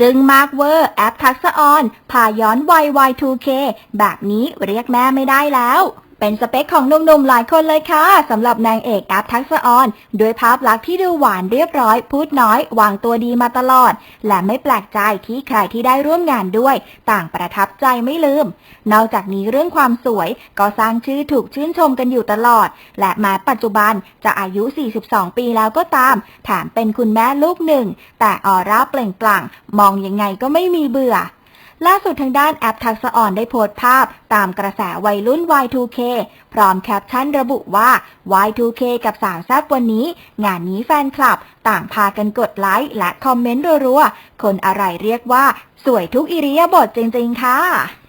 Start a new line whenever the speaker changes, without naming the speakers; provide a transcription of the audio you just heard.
จึงมาร์กเวอร์แอปทักษะออนพาย้อนวัย Y2K แบบนี้เรียกแม่ไม่ได้แล้ว เป็นสเปคของหนุ่มๆหลายคนเลยค่ะสำหรับนางเอกแอปทักษะออนด้วยภาพลักษณ์ที่ดูหวานเรียบร้อย พูดน้อย วางตัวดีมาตลอด และไม่แปลกใจที่ใครที่ได้ร่วมงานด้วย ต่างประทับใจไม่ลืม นอกจากนี้เรื่องความสวยก็สร้างชื่อถูกชื่นชมกันอยู่ตลอด และแม้ปัจจุบันจะอายุ 42 ปีแล้วก็ตามแถมเป็นคุณแม่ลูกหนึ่ง แต่ออร่าเปล่งปลั่ง มองยังไงก็ไม่มีเบื่อ ล่าสุดทางด้านแอปทักษอ่อนได้โพสต์ภาพ ตามกระแสวัยรุ่น Y2K พร้อมแคปชั่นระบุว่า Y2K กับสาวแซบวันนี้ งานนี้แฟนคลับ ต่างพากันกดไลค์และคอมเมนต์รัวๆ คนอะไรเรียกว่า สวยทุกอิริยาบถจริงๆ ค่ะ